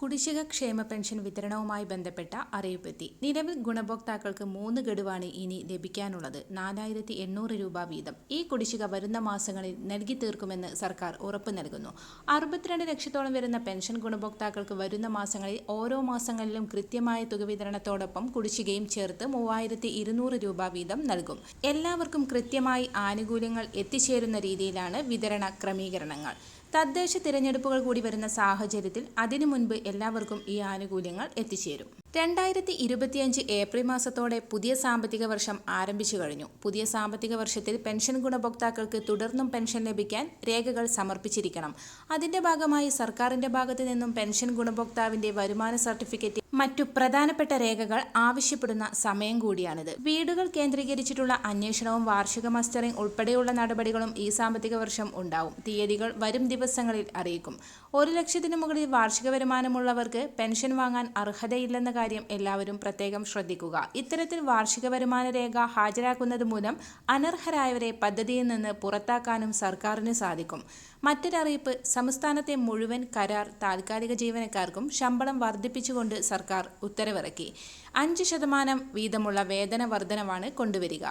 കുടിശ്ശിക ക്ഷേമ പെൻഷൻ വിതരണവുമായി ബന്ധപ്പെട്ട അറിയിപ്പെത്തി. നിലവിൽ ഗുണഭോക്താക്കൾക്ക് മൂന്ന് ഗഡുവാണ് ഇനി ലഭിക്കാനുള്ളത്. നാലായിരത്തി എണ്ണൂറ് രൂപ വീതം. ഈ കുടിശ്ശിക വരുന്ന മാസങ്ങളിൽ നൽകി തീർക്കുമെന്ന് സർക്കാർ ഉറപ്പ് നൽകുന്നു. അറുപത്തിരണ്ട് ലക്ഷത്തോളം വരുന്ന പെൻഷൻ ഗുണഭോക്താക്കൾക്ക് വരുന്ന മാസങ്ങളിൽ ഓരോ മാസങ്ങളിലും കൃത്യമായ തുക വിതരണത്തോടൊപ്പം കുടിശ്ശികയും ചേർത്ത് മൂവായിരത്തി ഇരുന്നൂറ് രൂപ വീതം നൽകും. എല്ലാവർക്കും കൃത്യമായി ആനുകൂല്യങ്ങൾ എത്തിച്ചേരുന്ന രീതിയിലാണ് വിതരണ ക്രമീകരണങ്ങൾ. തദ്ദേശ തിരഞ്ഞെടുപ്പുകൾ കൂടി വരുന്ന സാഹചര്യത്തിൽ അതിനു മുൻപ് എല്ലാവർക്കും ഈ ആനുകൂല്യങ്ങൾ എത്തിച്ചേരും. രണ്ടായിരത്തി ഇരുപത്തിയഞ്ച് ഏപ്രിൽ മാസത്തോടെ പുതിയ സാമ്പത്തിക വർഷം ആരംഭിച്ചു കഴിഞ്ഞു. പുതിയ സാമ്പത്തിക വർഷത്തിൽ പെൻഷൻ ഗുണഭോക്താക്കൾക്ക് തുടർന്നും പെൻഷൻ ലഭിക്കാൻ രേഖകൾ സമർപ്പിച്ചിരിക്കണം. അതിന്റെ ഭാഗമായി സർക്കാരിന്റെ ഭാഗത്തു നിന്നും പെൻഷൻ ഗുണഭോക്താവിന്റെ വരുമാന സർട്ടിഫിക്കറ്റ് മറ്റു പ്രധാനപ്പെട്ട രേഖകൾ ആവശ്യപ്പെടുന്ന സമയം കൂടിയാണിത്. വീടുകൾ കേന്ദ്രീകരിച്ചിട്ടുള്ള അന്വേഷണവും വാർഷിക മസ്റ്ററിംഗ് ഉൾപ്പെടെയുള്ള നടപടികളും ഈ സാമ്പത്തിക വർഷം ഉണ്ടാവും. തീയതികൾ വരും ദിവസങ്ങളിൽ അറിയിക്കും. ഒരു ലക്ഷത്തിനു മുകളിൽ വാർഷിക വരുമാനമുള്ളവർക്ക് പെൻഷൻ വാങ്ങാൻ അർഹതയില്ലെന്ന കാര്യം എല്ലാവരും പ്രത്യേകം ശ്രദ്ധിക്കുക. ഇത്തരത്തിൽ വാർഷിക വരുമാന രേഖ ഹാജരാക്കുന്നത് മൂലം അനർഹരായവരെ പദ്ധതിയിൽ നിന്ന് പുറത്താക്കാനും സർക്കാരിന് സാധിക്കും. മറ്റൊരറിയിപ്പ് സംസ്ഥാനത്തെ മുഴുവൻ കരാർ താൽക്കാലിക ജീവനക്കാർക്കും ശമ്പളം വർദ്ധിപ്പിച്ചുകൊണ്ട് സർക്കാർ ഉത്തരവിറക്കി. അഞ്ച് ശതമാനം വീതമുള്ള വേതന വർധനവാണ് കൊണ്ടുവരിക.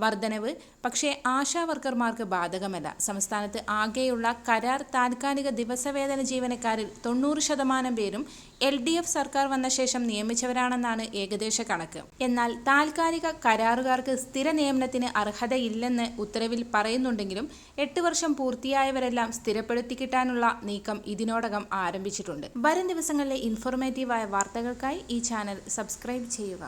വർധനവ് പക്ഷേ ആശാ വർക്കർമാർക്ക് ബാധകമല്ല. സംസ്ഥാനത്ത് ആകെയുള്ള കരാർ താൽക്കാലിക ദിവസവേതന ജീവനക്കാരിൽ തൊണ്ണൂറ് ശതമാനം പേരും എൽ ഡി എഫ് സർക്കാർ വന്ന ശേഷം നിയമിച്ചവരാണെന്നാണ് ഏകദേശ കണക്ക്. എന്നാൽ താൽക്കാലിക കരാറുകാർക്ക് സ്ഥിര നിയമനത്തിന് അർഹതയില്ലെന്ന് ഉത്തരവിൽ പറയുന്നുണ്ടെങ്കിലും എട്ട് വർഷം പൂർത്തിയായവരെല്ലാം സ്ഥിരപ്പെടുത്തി കിട്ടാനുള്ള നീക്കം ഇതിനോടകം ആരംഭിച്ചിട്ടുണ്ട്. വരും ദിവസങ്ങളിലെ ഇൻഫോർമേറ്റീവായ വാർത്തകൾക്കായി ഈ ചാനൽ സബ്സ്ക്രൈബ് ചെയ്യുക